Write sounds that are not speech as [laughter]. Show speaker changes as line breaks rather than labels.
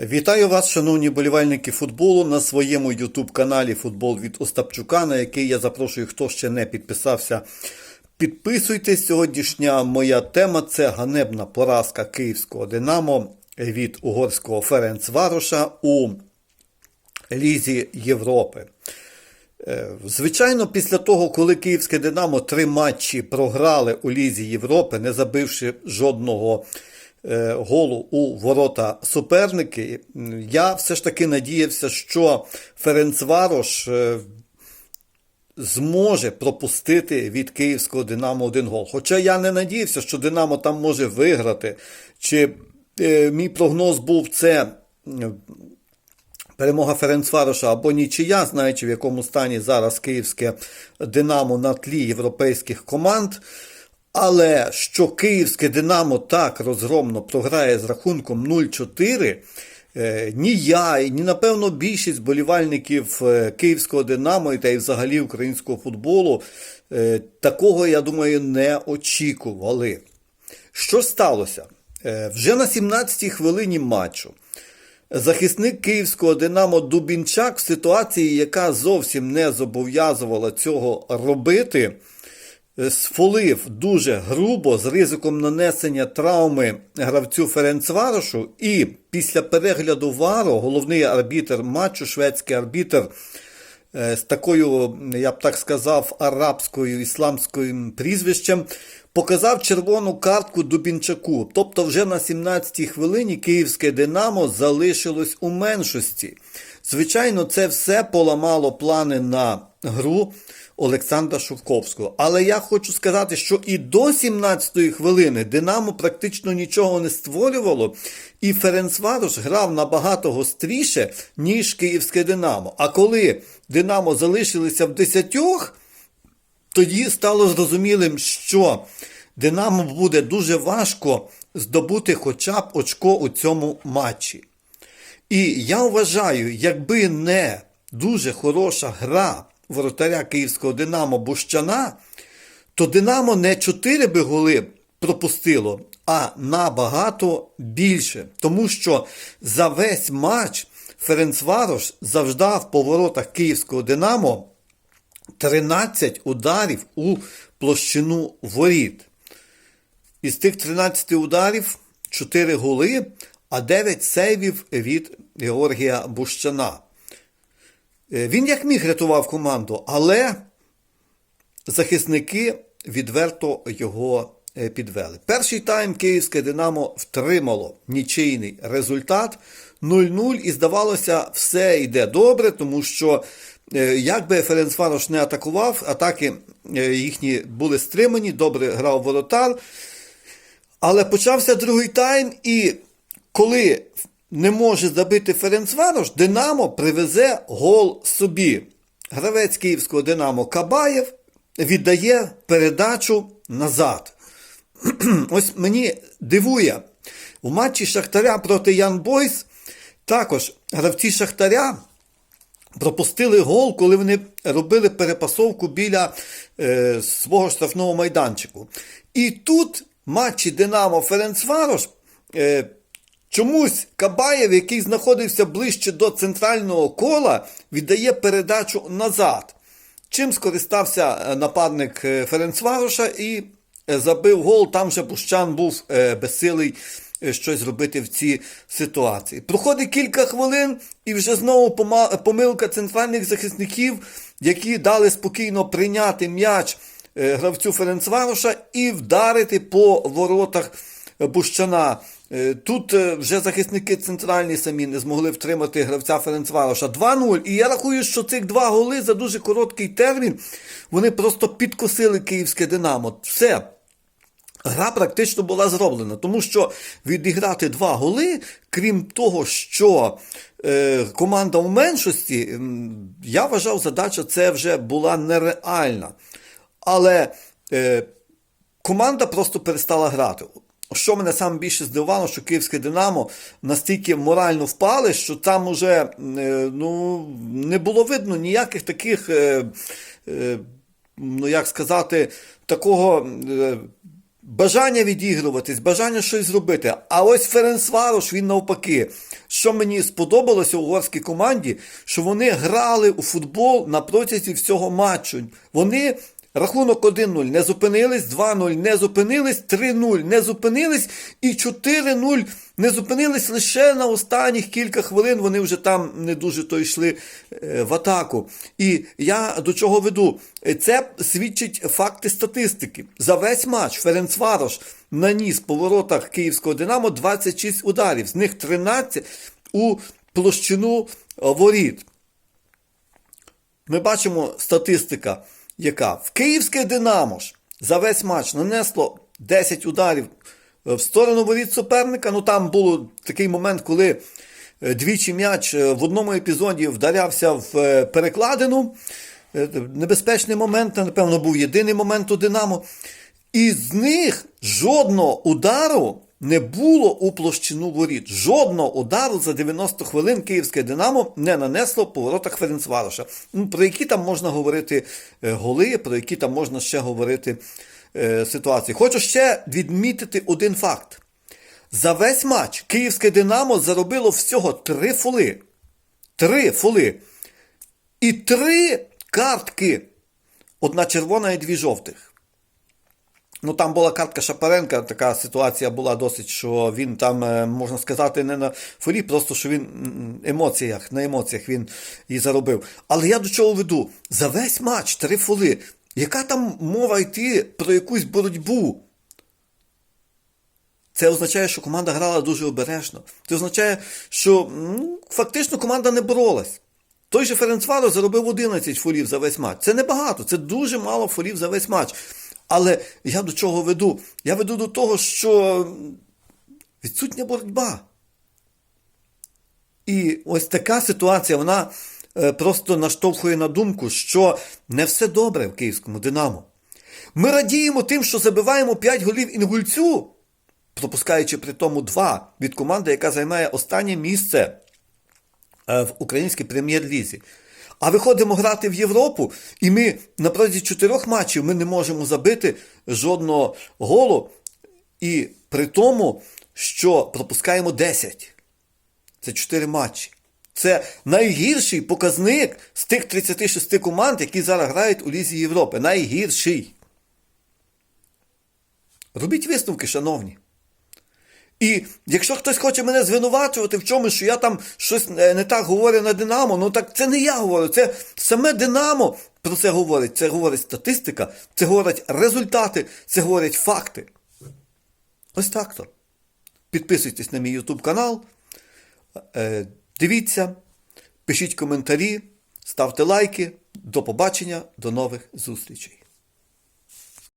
Вітаю вас, шановні болівальники футболу, на своєму YouTube-каналі Футбол від Остапчука, на який я запрошую, хто ще не підписався. Підписуйтесь. Сьогоднішня моя тема це ганебна поразка київського Динамо від угорського Ференц Вароша у Лізі Європи. Е, Звичайно, після того, коли київське Динамо три матчі програли у Лізі Європи, не забивши жодного голу у ворота суперники, я все ж таки надіявся, що Ференцварош е, зможе пропустити від київського Динамо один гол. Хоча я не надіявся, що Динамо там може виграти. Чи е, мій прогноз був це. Перемога Ференцвароша або нічия, знаючи, в якому стані зараз київське Динамо на тлі європейських команд. Але що київське Динамо так розгромно програє з рахунком 0-4, е, ні я, ні, напевно, більшість болівальників е, київського Динамо та й взагалі українського футболу е, такого, я думаю, не очікували. Що сталося? Вже на 17-й хвилині матчу захисник київського Динамо Дубінчак в ситуації, яка зовсім не зобов'язувала цього робити, сфолив дуже грубо з ризиком нанесення травми гравцю Ференцварошу. І після перегляду Вару головний арбітр матчу, шведський арбітр, е, з такою, я б так сказав, арабською ісламською прізвищем, показав червону картку Дубінчаку. Тобто вже на 17-й хвилині київське Динамо залишилось у меншості. Звичайно, це все поламало плани на гру Олександра Шовковського. Але я хочу сказати, що і до 17-ї хвилини Динамо практично нічого не створювало, і Ференцварош грав набагато гостріше, ніж київське Динамо. А коли Динамо залишилися в десятьох, тоді стало зрозумілим, що Динамо буде дуже важко здобути хоча б очко у цьому матчі. І я вважаю, якби не дуже хороша гра воротаря київського Динамо Бущана, то Динамо не 4 би голи пропустило, а набагато більше. Тому що за весь матч Ференцварош завждав по воротах київського Динамо 13 ударів у площину воріт. Із тих 13 ударів 4 голи, а 9 сейвів від Георгія Бущана. Е, Він як міг рятував команду, але захисники відверто його е, підвели. Перший тайм київське Динамо втримало нічийний результат 0-0 і здавалося, все йде добре, тому що е, як би Ференцварош не атакував, атаки їхні були стримані, добре грав воротар. Але почався другий тайм, і коли не може забити Ференцварош, Динамо привезе гол собі. Гравець київського Динамо Кабаєв віддає передачу назад. [clears throat] Ось мені дивує, в матчі Шахтаря проти Ян Бойс також гравці Шахтаря пропустили гол, коли вони робили перепасовку біля е, свого штрафного майданчику. І тут матчі Динамо Ференцварош е, чомусь Кабаєв, який знаходився ближче до центрального кола, віддає передачу назад. Чим скористався е, нападник е, Ференцвароша і е, забив гол. Там же Бущан був безсилий щось зробити в цій ситуації. Проходить кілька хвилин, і вже знову помилка центральних захисників, які дали спокійно прийняти м'яч гравцю Ференцвароша і вдарити по воротах Бущана. Е, Тут е, вже захисники центральні самі не змогли втримати гравця Ференцвароша 2-0. І я рахую, що цих два голи за дуже короткий термін вони просто підкосили київське Динамо. Все. Гра практично була зроблена, тому що відіграти два голи, крім того, що е, команда в меншості, я вважав, задача це вже була нереальна. Але е, команда просто перестала грати. Що мене саме більше здивувало, що київське Динамо настільки морально впали, що там уже е, ну, не було видно ніяких таких, е, е, ну як сказати, такого. Бажання відігруватись, бажання щось зробити. А ось Ференцварош, він навпаки. Що мені сподобалося угорській команді, що вони грали у футбол на протязі всього матчу. Вони рахунок 1-0 не зупинились, 2-0 не зупинились, 3-0 не зупинились і 4-0 не зупинились лише на останніх кілька хвилин. Вони вже там не дуже то йшли е, в атаку. І я до чого веду? Це свідчить факти статистики. За весь матч Ференцварош наніс по воротах Київського Динамо 26 ударів, з них 13 у площину воріт. Ми бачимо статистика, яка в Київське Динамо ж за весь матч нанесло 10 ударів е, в сторону воріт суперника. Ну там був такий момент, коли е, двічі м'яч е, в одному епізоді вдарявся в перекладину. Небезпечний момент, напевно, був єдиний момент у Динамо. І з них жодного удару не було у площину воріт. Жодного удару за 90 хвилин київське Динамо не нанесло по воротах Ференцвароша. Ну, про які там можна говорити е, голи, про які там можна ще говорити е, ситуації. Хочу ще відмітити один факт. За весь матч київське Динамо заробило всього три фоли. Три фоли. І три картки. Одна червона і дві жовтих. Ну, там була картка Шапаренка, така ситуація була досить, що він там, е, можна сказати, не на фолі, просто що він емоціях, на емоціях він її заробив. Але я до чого веду? За весь матч три фоли. Яка там мова йти про якусь боротьбу? Це означає, що команда грала дуже обережно. Це означає, що ну, фактично команда не боролась. Той же Ференцваро заробив 11 фолів за весь матч. Це небагато, це дуже мало фолів за весь матч. Але я до чого веду? Я веду до того, що відсутня боротьба. І ось така ситуація, вона е, просто наштовхує на думку, що не все добре в київському Динамо. Ми радіємо тим, що забиваємо 5 голів інгульцю, пропускаючи при тому 2 від команди, яка займає останнє місце е, в українській прем'єр-лізі. А виходимо грати в Європу, і ми на протязі чотирьох матчів ми не можемо забити жодного голу. І при тому, що пропускаємо 10. Це 4 матчі. Це найгірший показник з тих 36 команд, які зараз грають у Лізі Європи. Найгірший. Робіть висновки, шановні. І якщо хтось хоче мене звинувачувати в чомусь, що я там щось е, не так говорю на Динамо, ну так це не я говорю, це саме Динамо про це говорить. Це говорить статистика, це говорять результати, це говорять факти. Ось так то. Підписуйтесь на мій YouTube канал, е, дивіться, пишіть коментарі, ставте лайки. До побачення, до нових зустрічей.